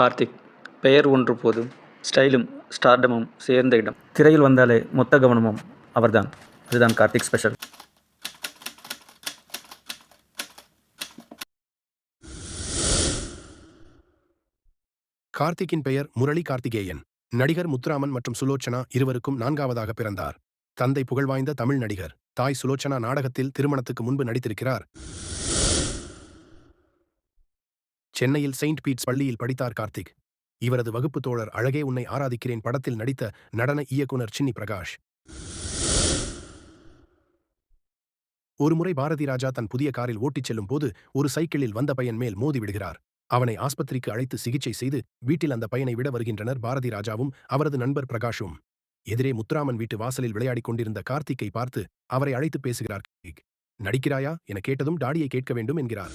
கார்த்திக். பெயர் ஒன்று போதும் ஸ்டைலும் ஸ்டார்டமும் சேர்ந்த இடம். திரையில் வந்தாலே மொத்த கவனமும் அவர்தான். அதுதான் கார்த்திக் ஸ்பெஷல். கார்த்திக்கின் பெயர் முரளி கார்த்திகேயன். நடிகர் முத்துராமன் மற்றும் சுலோச்சனா இருவருக்கும் நான்காவதாக பிறந்தார். தந்தை புகழ்வாய்ந்த தமிழ் நடிகர். தாய் சுலோச்சனா நாடகத்தில் திருமணத்துக்கு முன்பு நடித்திருக்கிறார். சென்னையில் செயின்ட் பீட்ஸ் பள்ளியில் படித்தார் கார்த்திக். இவரது வகுப்பு தோழர் அழகே உன்னை ஆராதிக்கிறேன் படத்தில் நடித்த நடன இயக்குனர் சின்னி பிரகாஷ். ஒருமுறை பாரதி ராஜா தன் புதிய காரில் ஓட்டிச் செல்லும் போது ஒரு சைக்கிளில் வந்த பையன் மேல் மோதி விடுகிறார். அவனை ஆஸ்பத்திரிக்கு அழைத்து சிகிச்சை செய்து வீட்டில் அந்த பையனை விட வருகின்றனர் பாரதி ராஜாவும் அவரது நண்பர் பிரகாஷும். எதிரே முத்துராமன் வீட்டு வாசலில் விளையாடிக் கொண்டிருந்த கார்த்திக்கை பார்த்து அவரை அழைத்து பேசுகிறார் நடிக்கிறாயா? என கேட்டதும் டாடியை கேட்க வேண்டும் என்கிறார்.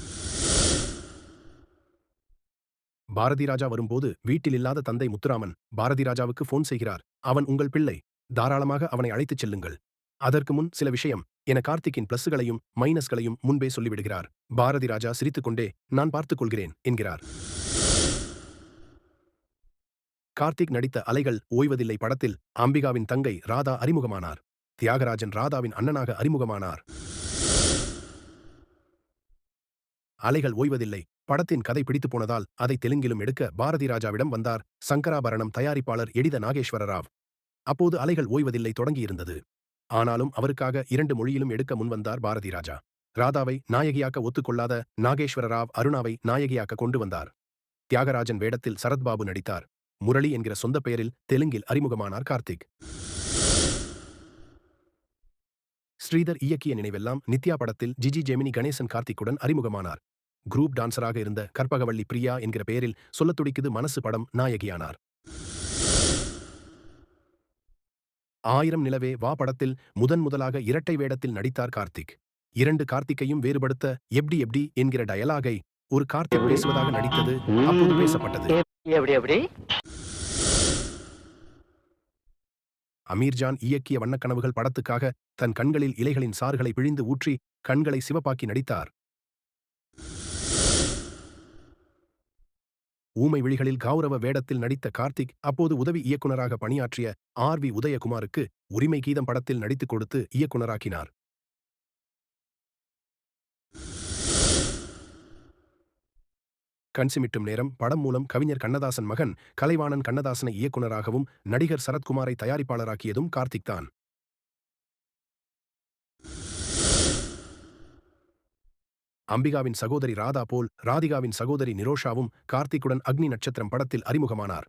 பாரதி ராஜா வரும்போது வீட்டில் இல்லாத தந்தை முத்துராமன் பாரதி ராஜாவுக்கு போன் செய்கிறார். அவன் உங்கள் பிள்ளை. தாராளமாக அவனை அழைத்துச் செல்லுங்கள். அதற்கு முன் சில விஷயம். என கார்த்திக்கின் பிளஸ்களையும் மைனஸ்களையும் முன்பே சொல்லிவிடுகிறார். பாரதி ராஜா சிரித்துக்கொண்டே நான் பார்த்துக் கொள்கிறேன் என்கிறார். கார்த்திக் நடித்த அலைகள் ஓய்வதில்லை படத்தில் அம்பிகாவின் தங்கை ராதா அறிமுகமானார். தியாகராஜன் ராதாவின் அண்ணனாக அறிமுகமானார். அலைகள் ஓய்வதில்லை. படத்தின் கதை பிடித்து போனதால் அதை தெலுங்கிலும் எடுக்க பாரதி ராஜாவிடம் வந்தார் சங்கராபரணம் தயாரிப்பாளர் எடித நாகேஸ்வர ராவ் அப்போது அலைகள் ஓய்வதில்லை தொடங்கியிருந்தது. ஆனாலும் அவருக்காக இரண்டு மொழியிலும் எடுக்க முன்வந்தார் பாரதி ராஜா. ராதாவை நாயகியாக்க ஒத்துக்கொள்ளாத நாகேஸ்வர ராவ் அருணாவை நாயகியாக்க கொண்டு வந்தார். தியாகராஜன் வேடத்தில் சரத்பாபு நடித்தார். முரளி என்கிற சொந்த பெயரில் தெலுங்கில் அறிமுகமானார் கார்த்திக். ஸ்ரீதர் இயக்கிய நினைவெல்லாம் நித்யா படத்தில் ஜிஜி ஜெமினி கணேசன் கார்த்திக்குடன் அறிமுகமானார். குரூப் டான்சராக இருந்த கற்பகவள்ளி பிரியா என்கிற பெயரில் சொல்லத் துடிக்குது மனசு படம் நாயகியானார். ஆயிரம் நிலவே வா படத்தில் முதன் முதலாக இரட்டை வேடத்தில் நடித்தார் கார்த்திக். இரண்டு கார்த்திக்கையும் வேறுபடுத்த எப்டி எப்டி என்கிற டயலாகை ஒரு கார்த்திக் பேசுவதாக நடித்தது அப்போது பேசப்பட்டது. எப்படி எப்படி? அமீர்ஜான் இயக்கிய வண்ணக்கனவுகள் படத்துக்காக தன் கண்களில் இலைகளின் சாறுகளை பிழிந்து ஊற்றி கண்களை சிவப்பாக்கி நடித்தார். ஊமை விழிகளில் கௌரவ வேடத்தில் நடித்த கார்த்திக் அப்போது உதவி இயக்குநராக பணியாற்றிய ஆர் வி உதயகுமாருக்கு உரிமை கீதம் படத்தில் நடித்துக் கொடுத்து இயக்குநராக்கினார். கண் சிமிட்டும் நேரம். படம் மூலம் கவிஞர் கண்ணதாசன் மகன் கலைவாணன் கண்ணதாசனை இயக்குனராகவும் நடிகர் சரத்குமாரை தயாரிப்பாளராக்கியதும் கார்த்திக் தான். அம்பிகாவின் சகோதரி ராதா போல் ராதிகாவின் சகோதரி நிரோஷாவும் கார்த்திக்குடன் அக்னி நட்சத்திரம் படத்தில் அறிமுகமானார்.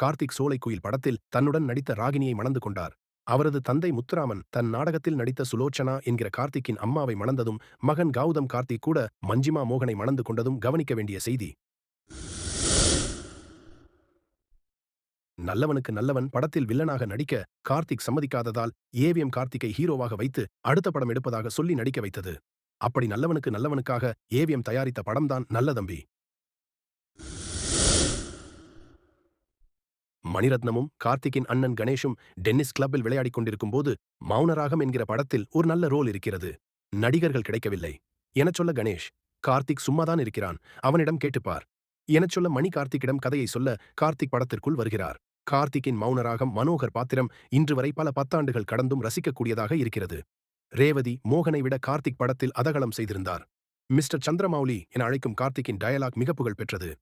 கார்த்திக் சோலைக்குயில் படத்தில் தன்னுடன் நடித்த ராகினியை மணந்து கொண்டார். அவரது தந்தை முத்துராமன் தன் நாடகத்தில் நடித்த சுலோச்சனா என்கிற கார்த்திக்கின் அம்மாவை மணந்ததும் மகன் கௌதம் கார்த்திக் கூட மஞ்சிமா மோகனை மணந்து கொண்டதும் கவனிக்க வேண்டிய செய்தி. நல்லவனுக்கு நல்லவன் படத்தில் வில்லனாக நடிக்க கார்த்திக் சம்மதிக்காததால் ஏவிஎம் கார்த்திக்கை ஹீரோவாக வைத்து அடுத்த படம் எடுப்பதாக சொல்லி நடிக்க வைத்தது. அப்படி நல்லவனுக்கு நல்லவனுக்காக ஏவிஎம் தயாரித்த படம்தான் நல்ல தம்பி. மணிரத்னமும் கார்த்திக்கின் அண்ணன் கணேஷும் டென்னிஸ் கிளப்பில் விளையாடிக் கொண்டிருக்கும் போது மௌனராகம் என்கிற படத்தில் ஒரு நல்ல ரோல் இருக்கிறது. நடிகர்கள் கிடைக்கவில்லை. எனச் சொல்ல கணேஷ் கார்த்திக் சும்மாதான் இருக்கிறான். அவனிடம் கேட்டுப்பார். எனச் சொல்ல மணி கார்த்திக்கிடம் கதையை சொல்ல கார்த்திக் படத்திற்குள் வருகிறார். கார்த்திக்கின் மௌனராகம் மனோகர் பாத்திரம் இன்று வரை பல பத்தாண்டுகள் கடந்தும் ரசிக்கக்கூடியதாக இருக்கிறது. ரேவதி மோகனை விட கார்த்திக் படத்தில் அதகலம் செய்திருந்தார். மிஸ்டர் சந்திரமௌலி என அழைக்கும் கார்த்திக்கின் டயலாக் மிக புகழ் பெற்றது.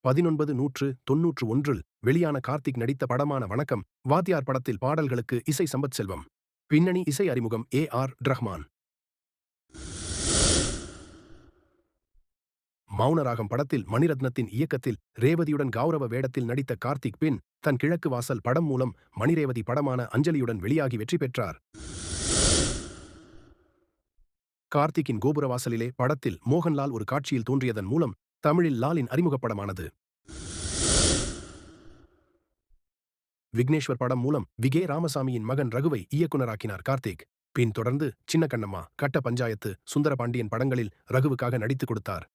பதினொன்பது நூற்று தொன்னூற்று ஒன்றில் வெளியான கார்த்திக் நடித்த படமான வணக்கம் வாத்தியார் படத்தில் பாடல்களுக்கு இசை சம்பத் செல்வம். பின்னணி இசை அறிமுகம் ஏ ஆர் ரஹ்மான். மௌனராகம் படத்தில் மணிரத்னத்தின் இயக்கத்தில் ரேவதியுடன் கௌரவ வேடத்தில் நடித்த கார்த்திக் பின் தன் கிழக்கு வாசல் படம் மூலம் மணிரேவதி படமான அஞ்சலியுடன் வெளியாகி வெற்றி பெற்றார். கார்த்திக்கின் கோபுர வாசலிலே படத்தில் மோகன்லால் ஒரு காட்சியில் தோன்றியதன் மூலம் தமிழில் லாலின் அறிமுகப்படமானது. விக்னேஸ்வர் படம் மூலம் விகே ராமசாமியின் மகன் ரகுவை இயக்குனராக்கினார் கார்த்திக். பின் தொடர்ந்து சின்ன கண்ணம்மா கட்ட பஞ்சாயத்து சுந்தரபாண்டியன் படங்களில் ரகுவுக்காக நடித்துக் கொடுத்தார்.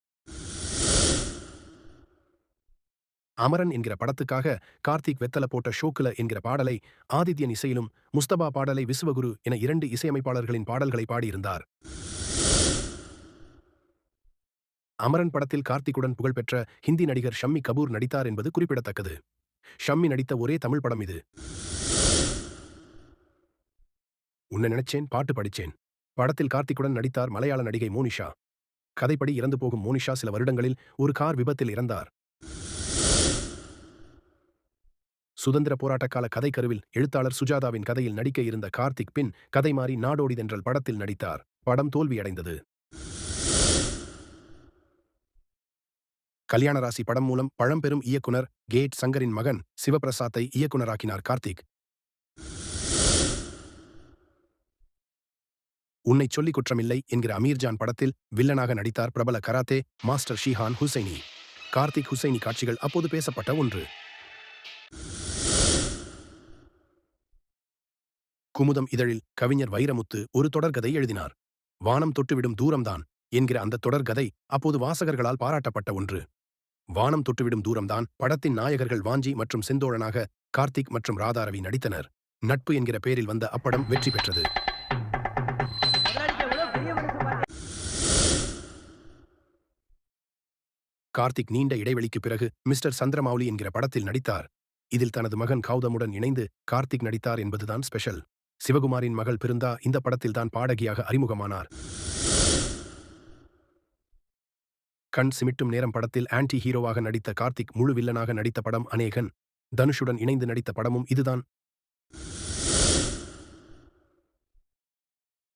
அமரன் என்கிற படத்துக்காக கார்த்திக் வெத்தல போட்ட ஷோக்குல என்கிற பாடலை ஆதித்யன் இசையிலும் முஸ்தபா பாடலை விஸ்வகுரு என இரண்டு இசையமைப்பாளர்களின் பாடல்களை பாடியிருந்தார். அமரன் படத்தில் கார்த்திக்குடன் புகழ்பெற்ற ஹிந்தி நடிகர் ஷம்மி கபூர் நடித்தார் என்பது குறிப்பிடத்தக்கது. ஷம்மி நடித்த ஒரே தமிழ் படம் இது. உன்னை நினைச்சேன் பாட்டு படிச்சேன். படத்தில் கார்த்திக்குடன் நடித்தார் மலையாள நடிகை மோனிஷா. கதைப்படி இறந்து போகும் மோனிஷா சில வருடங்களில் ஒரு கார் விபத்தில் இறந்தார். சுதந்திர போராட்ட கால கதை கருவில் எழுத்தாளர் சுஜாதாவின் கதையில் நடிக்க இருந்த கார்த்திக் பின் கதை மாறி நாடோடிதென்றல் படத்தில் நடித்தார். படம் தோல்வியடைந்தது. கல்யாணராசி படம் மூலம் பழம்பெரும் இயக்குனர் கேட் சங்கரின் மகன் சிவபிரசாத்தை இயக்குனராக்கினார் கார்த்திக். உன்னை சொல்லி குற்றமில்லை என்கிற அமீர்ஜான் படத்தில் வில்லனாக நடித்தார் பிரபல கராத்தே மாஸ்டர் ஷிஹான் ஹுசைனி. கார்த்திக் ஹுசைனி காட்சிகள் அப்போது பேசப்பட்ட ஒன்று. குமுதம் இதழில் கவிஞர் வைரமுத்து ஒரு தொடர்கதை எழுதினார். வானம் தொட்டுவிடும் தூரம்தான் என்கிற அந்த தொடர்கதை அப்போது வாசகர்களால் பாராட்டப்பட்ட ஒன்று. வானம் தொட்டுவிடும் தூரம்தான் படத்தின் நாயகர்கள் வாஞ்சி மற்றும் செந்தோழனாக கார்த்திக் மற்றும் ராதாரவி நடித்தனர். நட்பு என்கிற பெயரில் வந்த அப்படம் வெற்றி பெற்றது. கார்த்திக் நீண்ட இடைவெளிக்கு பிறகு மிஸ்டர் சந்திரமௌலி என்கிற படத்தில் நடித்தார். இதில் தனது மகன் கௌதமுடன் இணைந்து கார்த்திக் நடித்தார் என்பதுதான் ஸ்பெஷல். சிவகுமாரின் மகள் பிருந்தா இந்த படத்தில்தான் பாடகியாக அறிமுகமானார். கண் சிமிட்டும் நேரம் படத்தில் ஆன்டி ஹீரோவாக நடித்த கார்த்திக் முழு வில்லனாக நடித்த படம் அநேகன். தனுஷுடன் இணைந்து நடித்த படமும் இதுதான்.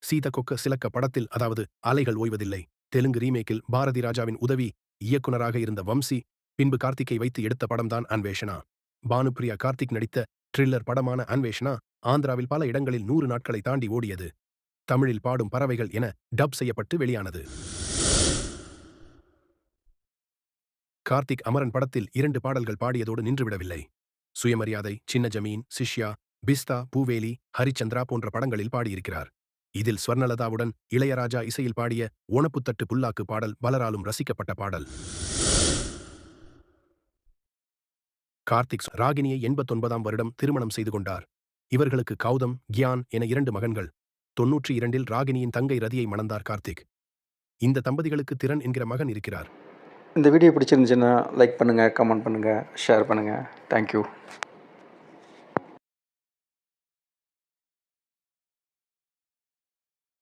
சீத கொக்க சிலக்க படத்தில் அதாவது அலைகள் ஓய்வதில்லை. தெலுங்கு ரீமேக்கில் பாரதி ராஜாவின் உதவி இயக்குனராக இருந்த வம்சி பின்பு கார்த்திக்கை வைத்து எடுத்த படம்தான் அன்வேஷனா. பானுப்ரியா கார்த்திக் நடித்த த்ரில்லர் படமான அன்வேஷனா ஆந்திராவில் பல இடங்களில் நூறு நாட்களை தாண்டி ஓடியது. தமிழில் பாடும் பறவைகள் என டப் செய்யப்பட்டு வெளியானது. கார்த்திக் அமரன் படத்தில் இரண்டு பாடல்கள் பாடியதோடு நின்றுவிடவில்லை. சுயமரியாதை சின்ன ஜமீன் சிஷ்யா பிஸ்தா பூவேலி ஹரிச்சந்திரா போன்ற படங்களில் பாடியிருக்கிறார். இதில் ஸ்வர்ணலதாவுடன் இளையராஜா இசையில் பாடிய ஓணப்புத்தட்டு புல்லாக்கு பாடல் பலராலும் ரசிக்கப்பட்ட பாடல். கார்த்திக் ராகினியை எண்பத்தொன்பதாம் வருடம் திருமணம் செய்து கொண்டார். இவர்களுக்கு கௌதம் கியான் என இரண்டு மகன்கள். தொன்னூற்றி இரண்டில் ராகினியின் தங்கை ரதியை மணந்தார் கார்த்திக். இந்த தம்பதிகளுக்கு திறன் என்கிற மகன் இருக்கிறார். இந்த வீடியோ பிடிச்சிருந்துச்சுன்னா லைக் பண்ணுங்கள் கமெண்ட் பண்ணுங்கள் ஷேர் பண்ணுங்கள் தேங்க்யூ